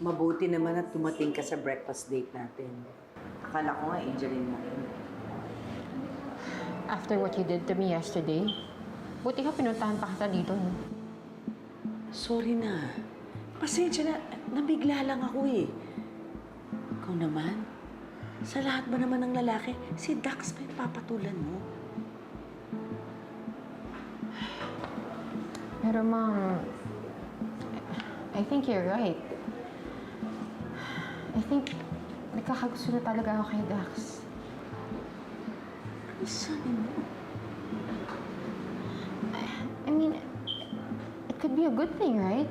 Mabuti naman at tumating ka sa breakfast date natin. Akala ko nga, Angeline mo rin. After what you did to me yesterday, buti ka pinuntahan pa kita dito, no? Sorry na. Pasensya na. Nabigla lang ako eh. Ikaw naman, sa lahat ba naman ng lalaki, si Dax pa yung papatulan mo? Pero ma'am, I think you're right. I think nagkakagusto na talaga ako kay Dax. Ano sabi mo? I mean, it could be a good thing, right?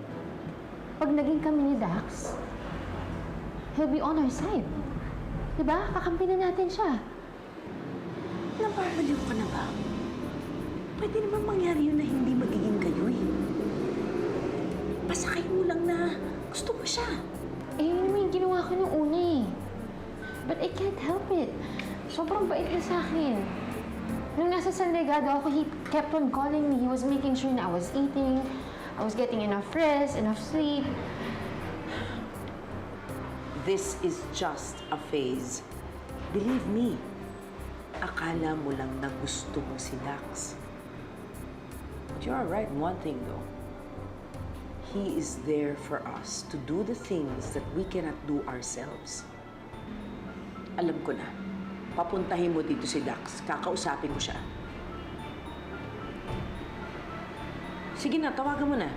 Pag naging kami ni Dax, he'll be on our side. Diba? Kakampi na natin siya. Nababaliw ka na ba? Pwede naman mangyari yun na hindi magiging kayo eh. Pasakay mo lang na gusto mo siya. Eh, yun naman yung ginawa ko nung una eh. But I can't help it. Sobrang bait niya sa akin. Nung nasa San Legado ako, he kept on calling me. He was making sure na I was eating, I was getting enough rest, enough sleep. This is just a phase. Believe me, akala mo lang na gusto mo si Dax. But you are right in one thing though. He is there for us to do the things that we cannot do ourselves. Alam ko na. Papuntahin mo dito si Dax. Kakausapin mo siya. Sige na, tawagan mo na.